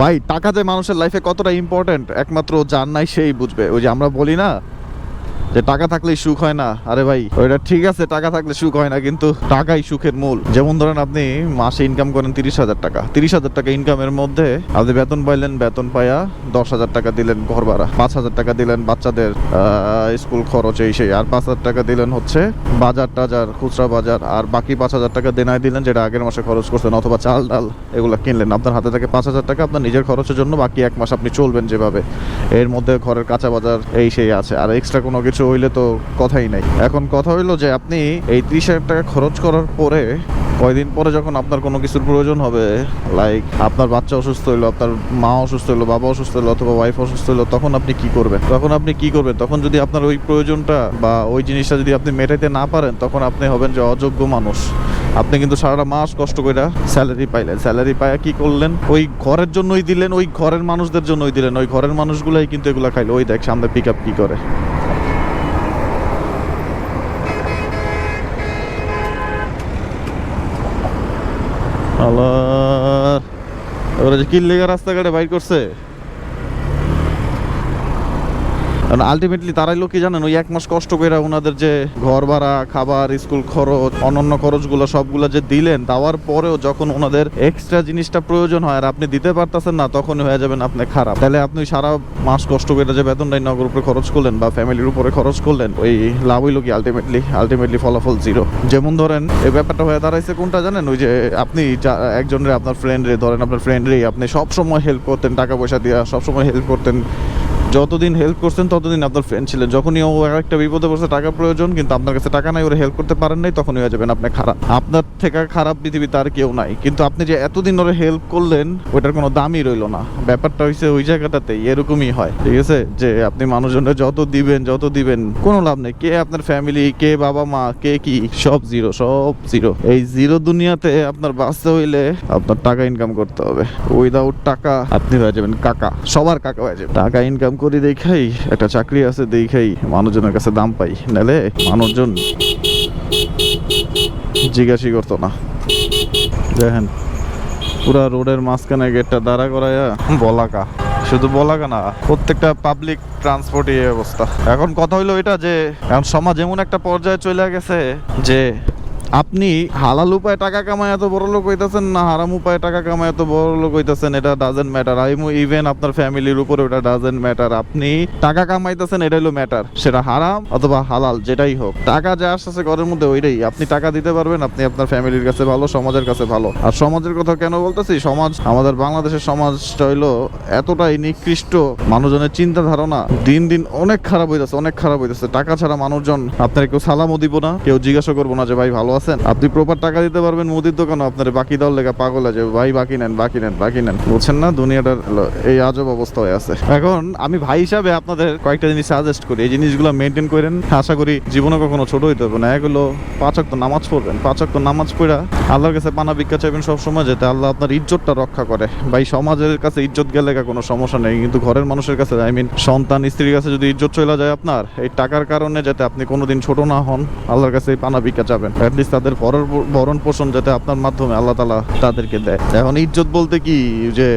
ভাই, টাকা যে মানুষের লাইফে কতটা ইম্পর্টেন্ট একমাত্র যার নাই সেই বুঝবে। ওই যে আমরা বলি না যে টাকা থাকলেই সুখ হয় না, আরে ভাই, ওইটা ঠিক আছে, টাকা থাকলে সুখ হয় না, কিন্তু টাকাই সুখের মূল। যেমন ধরেন আপনি মাসে ইনকাম করেন তিরিশ হাজার টাকা। তিরিশ হাজার টাকা ইনকামের মধ্যে আপনি বেতন পাইলেন, বেতন পাইয়া দশ হাজার টাকা দিলেন ঘর ভাড়া। পাঁচ হাজার টাকা দিলেন বাচ্চাদের স্কুল খরচ, এই সেই। আর পাঁচ হাজার টাকা দিলেন হচ্ছে বাজার টাজার, খুচরা বাজার। আর বাকি পাঁচ হাজার টাকা দেনায় দিলেন যেটা আগের মাসে খরচ করছেন, অথবা চাল ডাল এগুলো কিনলেন। আপনার হাতে থেকে পাঁচ হাজার টাকা, আপনার নিজের খরচের জন্য বাকি এক মাস আপনি চলবেন যেভাবে। এর মধ্যে ঘরের কাঁচা বাজার, এই সেই আছে। আর এক্সট্রা কোনো কিছু হইলে তো কথাই নাই। এখন কথা হইল যে আপনি এই ত্রিশ হাজার টাকা খরচ করার পরে কয়দিন পরে যখন আপনার কোনো কিছুর প্রয়োজন হবে লাইক আপনার বাচ্চা অসুস্থ হইল, আপনার মা অসুস্থ হইল, বাবা অসুস্থ হইল অথবা ওয়াইফ অসুস্থ হইল, তখন আপনি কি করবেন? তখন আপনি কি করবেন? তখন যদি আপনার ওই প্রয়োজনটা বা ওই জিনিসটা যদি আপনি মেটাইতে না পারেন, তখন আপনি হবেন যে অযোগ্য মানুষ। আপনি কিন্তু সারাটা মাস কষ্ট করে স্যালারি পাইলেন। স্যালারি পাইয়া কি করলেন? ওই ঘরের জন্যই দিলেন, ওই ঘরের মানুষদের জন্যই দিলেন। ওই ঘরের মানুষগুলাই কিন্তু এগুলা খাইলো। ওই দেখ, সামনে পিক আপ কি করে? আল্লাহ। ওরা যে কিল্লেগা রাস্তাঘাটে বাইর করছে। কারণ আলটিমেটলি তারাই লোক কি জানেন, ওই এক মাস কষ্ট করে ওনাদের যে ঘর ভাড়া, খাবার, স্কুল খরচ, অন্যান্য খরচগুলো সবগুলো যে দিলেন, দেওয়ার পরেও যখন ওনাদের এক্সট্রা জিনিসটা প্রয়োজন হয় আর আপনি দিতে পারতেছেন না তখন হয়ে যাবেন আপনি খারাপ। তাহলে আপনি সারা মাস কষ্ট করে যে বেতনটাই নগর উপরে খরচ করলেন বা ফ্যামিলির উপরে খরচ করলেন, ওই লাভ হইল কি আলটিমেটলি আলটিমেটলি ফলাফল জিরো যেমন ধরেন, এই ব্যাপারটা হয়ে দাঁড়াইছে কোনটা জানেন? ওই যে আপনি একজনের আপনার ফ্রেন্ড রে ধরেন আপনার ফ্রেন্ড রে আপনি সব সময় হেল্প করতেন, টাকা পয়সা দিয়ে সবসময় হেল্প করতেন যতদিন হেল্প করছেন, ততদিন আপনার ফ্রেন্ড ছিলেন। যখনই ও একটা বিপদে পড়ছে, টাকা প্রয়োজন, কিন্তু আপনার কাছে টাকা নাই, ওরা হেল্প করতে পারেন নাই, তখনই হয়ে যাবেন আপনি খারাপ। আপনার থেকে খারাপ পৃথিবীতে আর কেউ নাই। কিন্তু আপনি যে এতদিন ওরা হেল্প করলেন ওইটার কোনো দামই রইল না। ব্যাপারটা হইছে ওই জায়গাটাতেই, এরকমই হয়। ঠিক আছে? যে আপনি মানুষজনের যত দিবেন যত দিবেন, কোনো লাভ নেই। কে আপনার ফ্যামিলি কে বাবা মা, কে কি, সব জিরো সব জিরো এই জিরো দুনিয়াতে আপনার বাঁচতে হইলে আপনার টাকা ইনকাম করতে হবে। উইদাউট টাকা, আপনি হয়ে যাবেন কাকা। সবার কাকা হয়ে যাবে টাকা ইনকাম করি দেখাই, একটা চাকরি আছে দেখাই মানুষজনের কাছে দাম পাই। নালে মানুষজন জিজ্ঞাসি করতো না। দেখেন, পুরা রোডের মাঝখানে গেটটা দাঁড়া করাইয়া বলাকা। শুধু বলাকা না, প্রত্যেকটা পাবলিক ট্রান্সপোর্ট এই অবস্থা। এখন কথা হইল এটা যে, এখন সমাজ এমন একটা পর্যায়ে চলে গেছে যে আপনি হালাল উপায়ে টাকা কামায় এত বড় লোক হইতেছেন না হারাম উপায়ে টাকা কামায় এত বড় লোক হইতেছেন? এটা doesn't matter I mean even আপনার ফ্যামিলির উপরে ওটা ডাজেন্ট ম্যাটার আপনি টাকা কামাইতেছেন, এটা হলো ম্যাটার সেটা হারাম অথবা হালাল, যেটাই হোক। টাকা যা আসতেছে ঘরের মধ্যে ওইটাই। আপনি টাকা দিতে পারবেন, আপনি আপনার ফ্যামিলির কাছে ভালো, সমাজের কাছে ভালো। আর সমাজের কথা কেন বলতেছি? সমাজ, আমাদের বাংলাদেশের সমাজটা হইল এতটাই নিকৃষ্ট মানুষজনের চিন্তা ধারণা দিন দিন অনেক খারাপ হইতেছে, অনেক খারাপ হইতেছে। টাকা ছাড়া মানুষজন, আপনার কেউ সালামও দিব না, কেউ জিজ্ঞাসা করব না যে, ভাই, ভালো আছেন? আপনি প্রপার টাকা দিতে পারবেন মুদির দোকানে, আপনার বাকি দেওয়ার লেখা পাগল আছে ভাই, বাকি নেন বাকি নেন বাকি নেন। বুঝছেন না, দুনিয়াটার এই আজব অবস্থা হয়ে আছে। এখন আমি ভাই হিসাবে আপনাদের কয়েকটা জিনিস সাজেস্ট করি। এই জিনিসগুলো মেনটেন করেন। আশা করি জীবনে কখনো ছোট হইতে হবে না। এগুলো পাঁচক তো নামাজ পড়বেন। পাঁচক তো নামাজ পড়া আল্লাহর কাছে পানা ভিক্ষা চাইবেন সবসময়, যেতে আল্লাহ আপনার ইজ্জতটা রক্ষা করে। ভাই, সমাজের কাছে ইজ্জত গেলে কোনো সমস্যা নেই, কিন্তু ঘরের মানুষের কাছে আই মিন সন্তান, স্ত্রীর কাছে যদি ইজ্জত চলে যায় আপনার, এই টাকার কারণে যাতে আপনি কোনোদিন ছোট না হন, আল্লাহর কাছে পানা ভিক্ষা চাবেন অ্যাটলিস্ট তাদের ভরণ ভরণ পোষণ যাতে আপনার মাধ্যমে আল্লাহ তালা তাদেরকে দেয়। এখন ইজ্জত বলতে কি? যে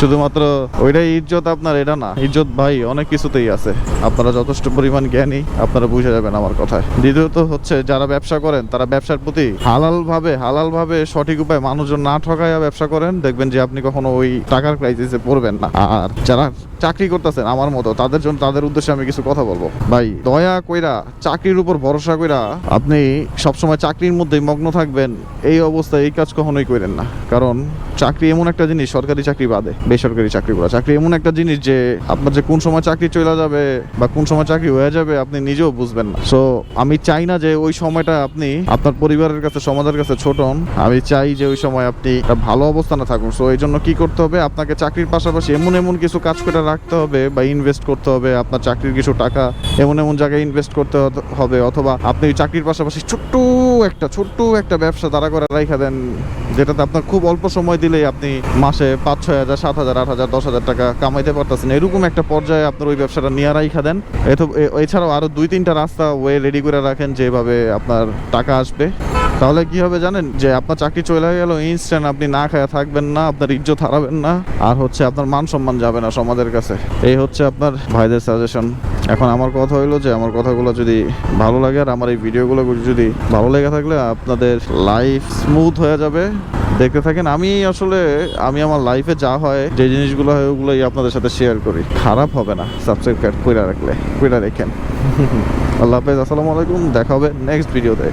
শুধুমাত্র ওইটাই ইজ্জত আপনার, এটা না। ইজ্জত ভাই, অনেক কিছুতেই আছে। আপনারা যথেষ্ট পরিমাণ জ্ঞানী, আপনারা বুঝে যাবেন আমার কথায়। দ্বিতীয়ত হচ্ছে, যারা ব্যবসা করেন, তারা ব্যবসার প্রতি হালাল ভাবে হালাল ভাবে সঠিক উপায় মানুষজন না ঠকাইয়া ব্যবসা করেন, দেখবেন যে আপনি কখনো ওই টাকার ক্রাইসিসে পড়বেন না। আর যারা চাকরি করতেছেন, আমার মতো, তাদের জন্য তাদের উদ্দেশ্যে আমি কিছু কথা বলব। ভাই, দয়া কইরা, চাকরির উপর ভরসা কইরা, আপনি সবসময় চাকরির মধ্যেই মগ্ন থাকবেন, এই অবস্থায় এই কাজ কখনোই করেন না। কারণ চাকরি এমন একটা জিনিস, সরকারি চাকরি বাদে বেসরকারি চাকরি করা চাকরি এমন একটা জিনিস যে আপনার যে কোন সময় চাকরি চলে যাবে বা কোন সময় চাকরি হয়ে যাবে, আপনি নিজেও বুঝবেন না। সো আমি চাই না যে ওই সময়টা আপনি আপনার পরিবারের কাছে, সমাজের কাছে ছোট আমি চাই যে ওই সময় আপনি একটা ভালো অবস্থানে থাকুন। সো এই জন্য কি করতে হবে? আপনাকে চাকরির পাশাপাশি এমন এমন কিছু কাজ করে রাখতে হবে বা ইনভেস্ট করতে হবে। আপনার চাকরির কিছু টাকা এমন এমন জায়গায় ইনভেস্ট করতে হবে অথবা আপনি চাকরির পাশাপাশি ছোট্ট একটা ছোট্ট একটা ব্যবসা দাঁড়া করে রাইখা দেন, যেটাতে আপনার খুব অল্প সময় দিলেই আপনি মাসে পাঁচ, ছয় হাজার, সাত হাজার, আট হাজার, দশ হাজার টাকা কামাইতে পারতেছেন। এরকম একটা পর্যায়ে আপনার ওই ব্যবসাটা নিয়ে রাইখা দেন। এছাড়াও আরও দুই, তিনটা রাস্তা ওয়ে রেডি করে রাখেন, যেভাবে আপনার টাকা আসবে। তাহলে কি হবে জানেন? যে আপনার চাকরি চলে গেল ইনস্ট্যান্ট আপনি না খায়া থাকবেন না আপনার ইজ্জত হারাবেন না আর হচ্ছে আপনার মান সম্মান যাবে না সমাজের কাছে। এই হচ্ছে আপনার ভাইদের সাজেশন এখন আমার কথা হইল যে আমার কথাগুলো যদি ভালো লাগে আর আমার এই ভিডিওগুলো যদি ভালো লেগে থাকলে আপনাদের লাইফ স্মুথ হয়ে যাবে। দেখতে থাকেন আমি আসলে আমি আমার লাইফে যা হয় যে জিনিসগুলো হয় ওগুলোই আপনাদের সাথে শেয়ার করি। খারাপ হবে না সাবস্ক্রাইব করে রাখলে করে রেখেন। আল্লাহ হাফেজ আসসালামু আলাইকুম দেখা হবে নেক্সট ভিডিওতে